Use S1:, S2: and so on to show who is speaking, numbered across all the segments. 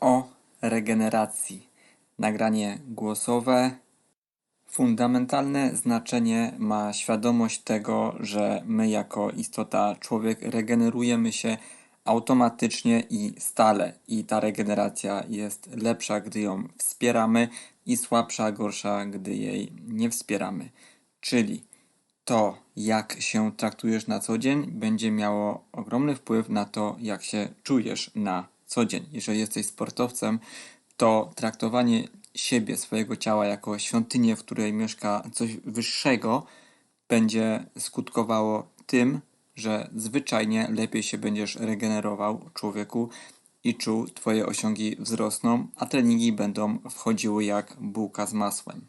S1: o regeneracji. Nagranie głosowe. Fundamentalne znaczenie ma świadomość tego, że my jako istota człowiek regenerujemy się automatycznie i stale i ta regeneracja jest lepsza, gdy ją wspieramy i słabsza, gorsza, gdy jej nie wspieramy. Czyli to, jak się traktujesz na co dzień, będzie miało ogromny wpływ na to, jak się czujesz na co dzień. Jeżeli jesteś sportowcem, to traktowanie siebie, swojego ciała jako świątynię, w której mieszka coś wyższego, będzie skutkowało tym, że zwyczajnie lepiej się będziesz regenerował człowieku i czuł, twoje osiągi wzrosną, a treningi będą wchodziły jak bułka z masłem.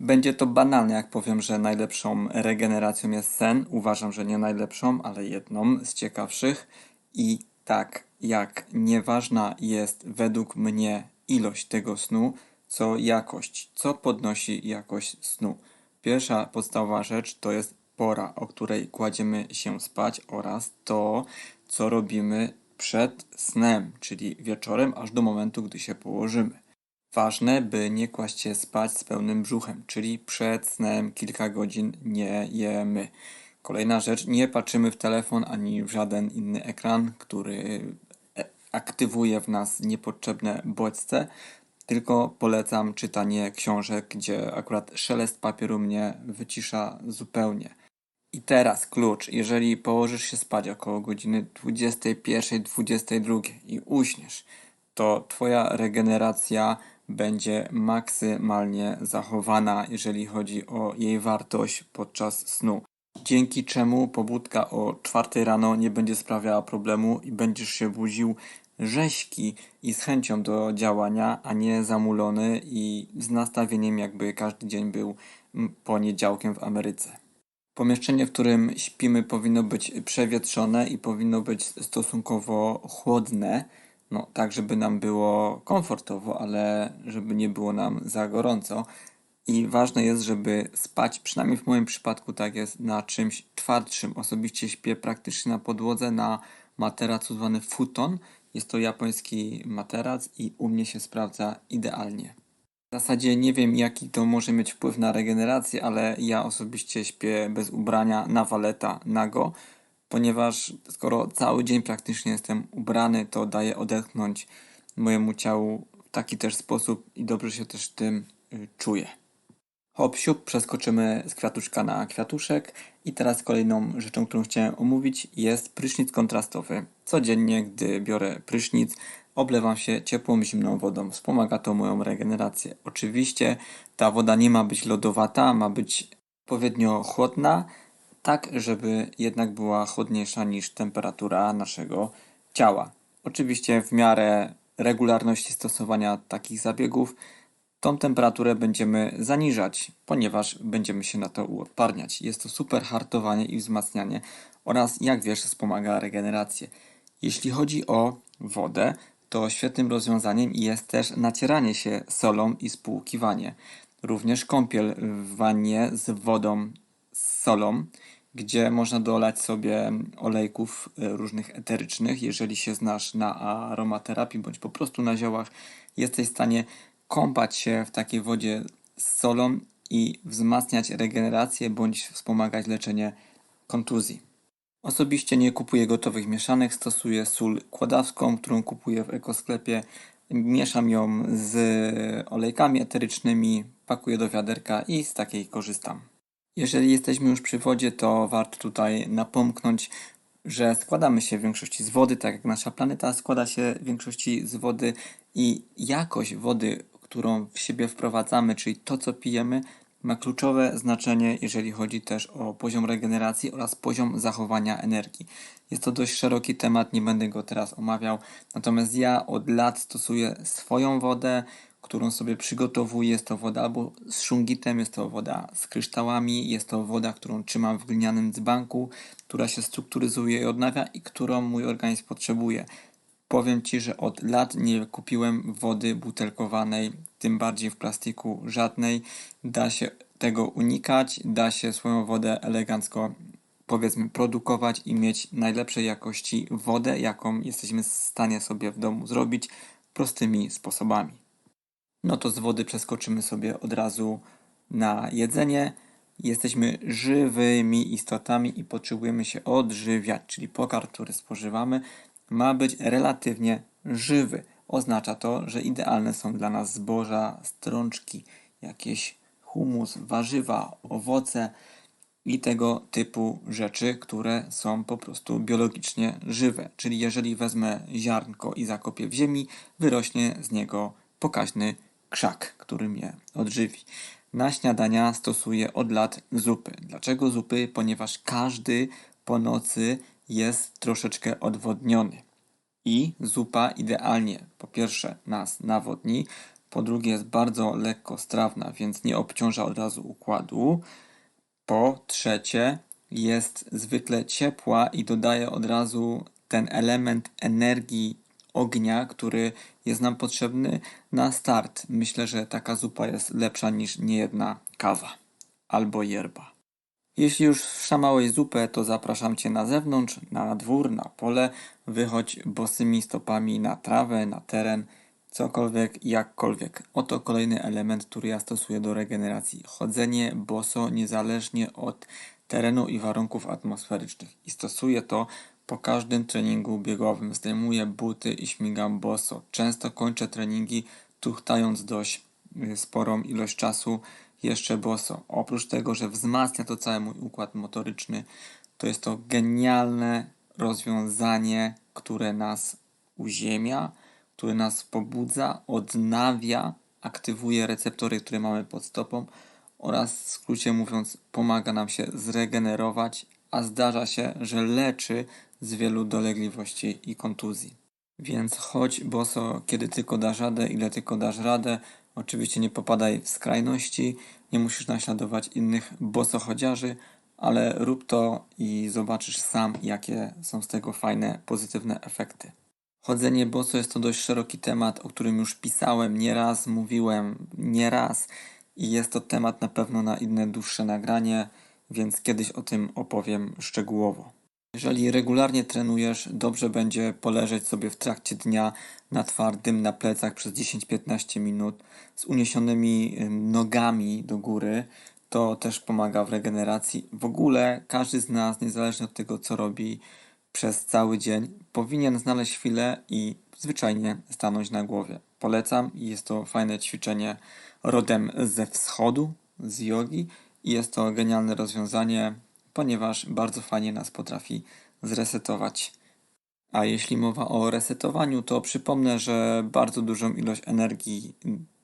S1: Będzie to banalne, jak powiem, że najlepszą regeneracją jest sen. Uważam, że nie najlepszą, ale jedną z ciekawszych. I tak, jak nieważna jest według mnie ilość tego snu, co jakość, co podnosi jakość snu. Pierwsza podstawowa rzecz to jest pora, o której kładziemy się spać oraz to, co robimy przed snem, czyli wieczorem, aż do momentu, gdy się położymy. Ważne, by nie kłaść się spać z pełnym brzuchem, czyli przed snem kilka godzin nie jemy. Kolejna rzecz, nie patrzymy w telefon ani w żaden inny ekran, który e, aktywuje w nas niepotrzebne bodźce, tylko polecam czytanie książek, gdzie akurat szelest papieru mnie wycisza zupełnie. I teraz klucz. Jeżeli położysz się spać około godziny 21-22 i uśniesz, to Twoja regeneracja będzie maksymalnie zachowana, jeżeli chodzi o jej wartość podczas snu. Dzięki czemu pobudka o 4 rano nie będzie sprawiała problemu i będziesz się budził rzeźki i z chęcią do działania, a nie zamulony i z nastawieniem, jakby każdy dzień był poniedziałkiem w Ameryce. Pomieszczenie, w którym śpimy, powinno być przewietrzone i powinno być stosunkowo chłodne no, tak, żeby nam było komfortowo, ale żeby nie było nam za gorąco. I ważne jest, żeby spać, przynajmniej w moim przypadku tak jest, na czymś twardszym. Osobiście śpię praktycznie na podłodze, na materacu zwany futon. Jest to japoński materac i u mnie się sprawdza idealnie. W zasadzie nie wiem, jaki to może mieć wpływ na regenerację, ale ja osobiście śpię bez ubrania na waleta nago ponieważ skoro cały dzień praktycznie jestem ubrany, to daje odetchnąć mojemu ciału w taki też sposób i dobrze się też tym y, czuję. Hop, siup, przeskoczymy z kwiatuszka na kwiatuszek i teraz kolejną rzeczą, którą chciałem omówić jest prysznic kontrastowy. Codziennie, gdy biorę prysznic, oblewam się ciepłą, zimną wodą. Wspomaga to moją regenerację. Oczywiście ta woda nie ma być lodowata, ma być odpowiednio chłodna, tak żeby jednak była chłodniejsza niż temperatura naszego ciała. Oczywiście w miarę regularności stosowania takich zabiegów tą temperaturę będziemy zaniżać, ponieważ będziemy się na to uodparniać. Jest to super hartowanie i wzmacnianie oraz jak wiesz wspomaga regenerację. Jeśli chodzi o wodę, to świetnym rozwiązaniem jest też nacieranie się solą i spłukiwanie. Również kąpiel w wannie z wodą z solą gdzie można dolać sobie olejków e, różnych eterycznych. Jeżeli się znasz na aromaterapii bądź po prostu na ziołach, jesteś w stanie kąpać się w takiej wodzie z solą i wzmacniać regenerację bądź wspomagać leczenie kontuzji. Osobiście nie kupuję gotowych mieszanek, stosuję sól kładawską, którą kupuję w ekosklepie. Mieszam ją z olejkami eterycznymi, pakuję do wiaderka i z takiej korzystam. Jeżeli jesteśmy już przy wodzie, to warto tutaj napomknąć, że składamy się w większości z wody, tak jak nasza planeta składa się w większości z wody i jakość wody, którą w siebie wprowadzamy, czyli to, co pijemy, ma kluczowe znaczenie, jeżeli chodzi też o poziom regeneracji oraz poziom zachowania energii. Jest to dość szeroki temat, nie będę go teraz omawiał, natomiast ja od lat stosuję swoją wodę, którą sobie przygotowuję. Jest to woda albo z szungitem, jest to woda z kryształami, jest to woda, którą trzymam w glinianym dzbanku, która się strukturyzuje i odnawia i którą mój organizm potrzebuje. Powiem Ci, że od lat nie kupiłem wody butelkowanej, tym bardziej w plastiku żadnej. Da się tego unikać, da się swoją wodę elegancko powiedzmy produkować i mieć najlepszej jakości wodę, jaką jesteśmy w stanie sobie w domu zrobić prostymi sposobami. No to z wody przeskoczymy sobie od razu na jedzenie. Jesteśmy żywymi istotami i potrzebujemy się odżywiać, czyli pokarm, który spożywamy, ma być relatywnie żywy. Oznacza to, że idealne są dla nas zboża, strączki, jakieś humus, warzywa, owoce i tego typu rzeczy, które są po prostu biologicznie żywe. Czyli jeżeli wezmę ziarnko i zakopię w ziemi, wyrośnie z niego pokaźny krzak, który mnie odżywi. Na śniadania stosuję od lat zupy. Dlaczego zupy? Ponieważ każdy po nocy jest troszeczkę odwodniony. I zupa idealnie, po pierwsze, nas nawodni, po drugie, jest bardzo lekko strawna, więc nie obciąża od razu układu. Po trzecie, jest zwykle ciepła i dodaje od razu ten element energii ognia, który jest nam potrzebny na start. Myślę, że taka zupa jest lepsza niż niejedna kawa albo yerba. Jeśli już szamałeś zupę, to zapraszam Cię na zewnątrz, na dwór, na pole. Wychodź bosymi stopami na trawę, na teren, cokolwiek, jakkolwiek. Oto kolejny element, który ja stosuję do regeneracji. Chodzenie boso niezależnie od terenu i warunków atmosferycznych. I stosuję to po każdym treningu biegowym. Zdejmuję buty i śmigam boso. Często kończę treningi tuchtając dość y, sporą ilość czasu jeszcze boso. Oprócz tego, że wzmacnia to cały mój układ motoryczny, to jest to genialne rozwiązanie, które nas uziemia, które nas pobudza, odnawia, aktywuje receptory, które mamy pod stopą oraz w skrócie mówiąc pomaga nam się zregenerować, a zdarza się, że leczy z wielu dolegliwości i kontuzji. Więc chodź boso, kiedy tylko dasz radę, ile tylko dasz radę. Oczywiście nie popadaj w skrajności, nie musisz naśladować innych bosochodziarzy, ale rób to i zobaczysz sam, jakie są z tego fajne, pozytywne efekty. Chodzenie boso jest to dość szeroki temat, o którym już pisałem nieraz, mówiłem nieraz i jest to temat na pewno na inne dłuższe nagranie, więc kiedyś o tym opowiem szczegółowo. Jeżeli regularnie trenujesz, dobrze będzie poleżeć sobie w trakcie dnia na twardym, na plecach przez 10-15 minut z uniesionymi nogami do góry. To też pomaga w regeneracji. W ogóle każdy z nas, niezależnie od tego, co robi przez cały dzień, powinien znaleźć chwilę i zwyczajnie stanąć na głowie. Polecam i jest to fajne ćwiczenie rodem ze wschodu, z jogi jest to genialne rozwiązanie ponieważ bardzo fajnie nas potrafi zresetować. A jeśli mowa o resetowaniu, to przypomnę, że bardzo dużą ilość energii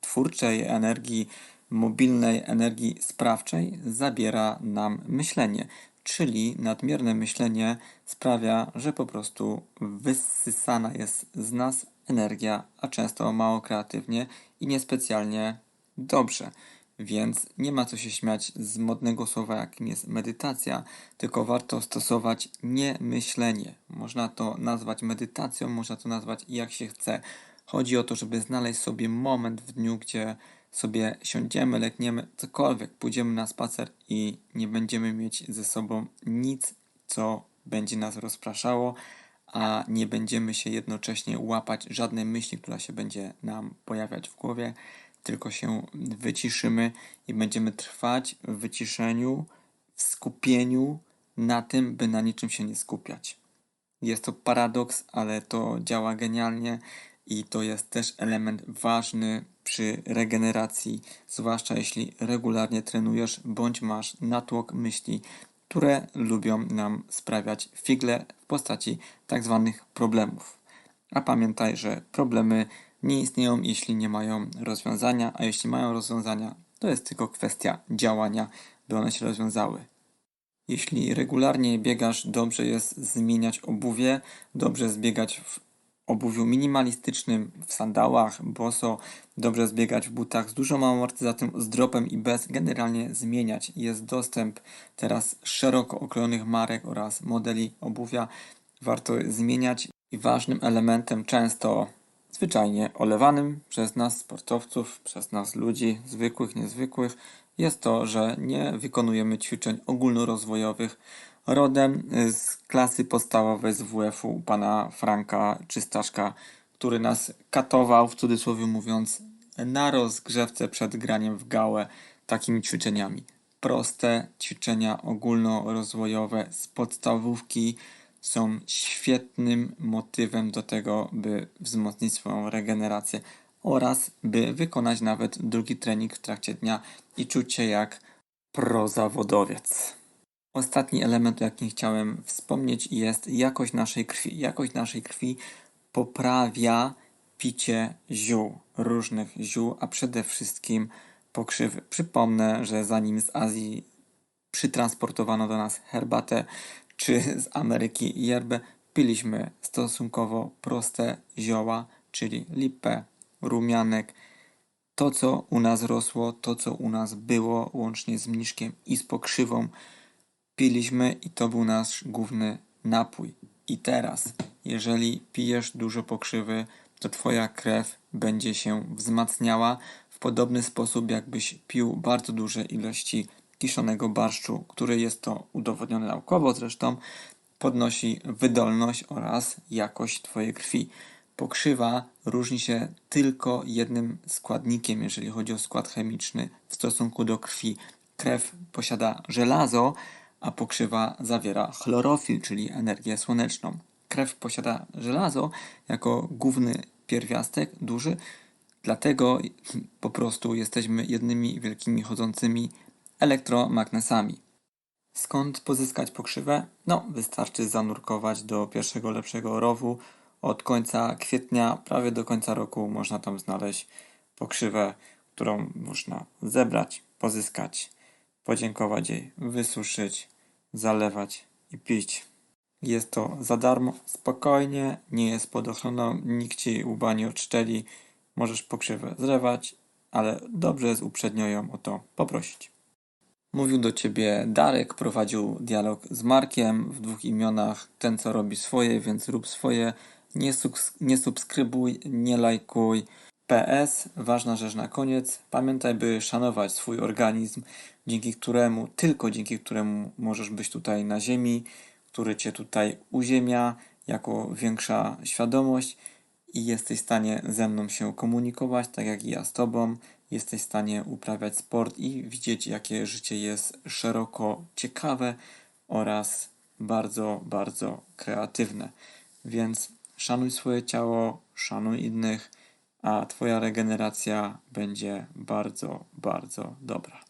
S1: twórczej, energii mobilnej, energii sprawczej zabiera nam myślenie. Czyli nadmierne myślenie sprawia, że po prostu wysysana jest z nas energia, a często mało kreatywnie i niespecjalnie dobrze. Więc nie ma co się śmiać z modnego słowa, jakim jest medytacja, tylko warto stosować nie myślenie. Można to nazwać medytacją, można to nazwać jak się chce. Chodzi o to, żeby znaleźć sobie moment w dniu, gdzie sobie siądziemy, lekniemy, cokolwiek, pójdziemy na spacer i nie będziemy mieć ze sobą nic, co będzie nas rozpraszało, a nie będziemy się jednocześnie łapać żadnej myśli, która się będzie nam pojawiać w głowie tylko się wyciszymy i będziemy trwać w wyciszeniu, w skupieniu na tym, by na niczym się nie skupiać. Jest to paradoks, ale to działa genialnie i to jest też element ważny przy regeneracji, zwłaszcza jeśli regularnie trenujesz bądź masz natłok myśli, które lubią nam sprawiać figle w postaci tak zwanych problemów. A pamiętaj, że problemy nie istnieją, jeśli nie mają rozwiązania, a jeśli mają rozwiązania, to jest tylko kwestia działania, by one się rozwiązały. Jeśli regularnie biegasz, dobrze jest zmieniać obuwie, dobrze zbiegać w obuwiu minimalistycznym, w sandałach, boso, dobrze zbiegać w butach z dużą amortyzacją, z dropem i bez, generalnie zmieniać. Jest dostęp teraz szeroko okrojonych marek oraz modeli obuwia. Warto zmieniać i ważnym elementem często zwyczajnie olewanym przez nas sportowców, przez nas ludzi zwykłych, niezwykłych, jest to, że nie wykonujemy ćwiczeń ogólnorozwojowych rodem z klasy podstawowej z WF-u pana Franka czy Staszka, który nas katował, w cudzysłowie mówiąc, na rozgrzewce przed graniem w gałę takimi ćwiczeniami. Proste ćwiczenia ogólnorozwojowe z podstawówki są świetnym motywem do tego, by wzmocnić swoją regenerację oraz by wykonać nawet drugi trening w trakcie dnia i czuć się jak prozawodowiec. Ostatni element, o jakim chciałem wspomnieć, jest jakość naszej krwi. Jakość naszej krwi poprawia picie ziół, różnych ziół, a przede wszystkim pokrzywy. Przypomnę, że zanim z Azji przytransportowano do nas herbatę, czy z Ameryki yerbę, piliśmy stosunkowo proste zioła, czyli lipę, rumianek, to co u nas rosło, to co u nas było, łącznie z mniszkiem i z pokrzywą, piliśmy i to był nasz główny napój. I teraz, jeżeli pijesz dużo pokrzywy, to twoja krew będzie się wzmacniała w podobny sposób, jakbyś pił bardzo duże ilości kiszonego barszczu, który jest to udowodnione naukowo zresztą, podnosi wydolność oraz jakość twojej krwi. Pokrzywa różni się tylko jednym składnikiem, jeżeli chodzi o skład chemiczny w stosunku do krwi. Krew posiada żelazo, a pokrzywa zawiera chlorofil, czyli energię słoneczną. Krew posiada żelazo jako główny pierwiastek, duży, dlatego po prostu jesteśmy jednymi wielkimi chodzącymi elektromagnesami. Skąd pozyskać pokrzywę? No, wystarczy zanurkować do pierwszego lepszego rowu. Od końca kwietnia prawie do końca roku można tam znaleźć pokrzywę, którą można zebrać, pozyskać, podziękować jej, wysuszyć, zalewać i pić. Jest to za darmo, spokojnie, nie jest pod ochroną, nikt ci łba nie odszczeli. Możesz pokrzywę zlewać, ale dobrze jest uprzednio ją o to poprosić. Mówił do ciebie Darek, prowadził dialog z Markiem w dwóch imionach. Ten, co robi swoje, więc rób swoje. Nie, subs- nie subskrybuj, nie lajkuj. PS, ważna rzecz na koniec. Pamiętaj, by szanować swój organizm, dzięki któremu, tylko dzięki któremu możesz być tutaj na Ziemi, który cię tutaj uziemia jako większa świadomość i jesteś w stanie ze mną się komunikować, tak jak i ja z tobą. Jesteś w stanie uprawiać sport i widzieć, jakie życie jest szeroko ciekawe oraz bardzo, bardzo kreatywne. Więc szanuj swoje ciało, szanuj innych, a Twoja regeneracja będzie bardzo, bardzo dobra.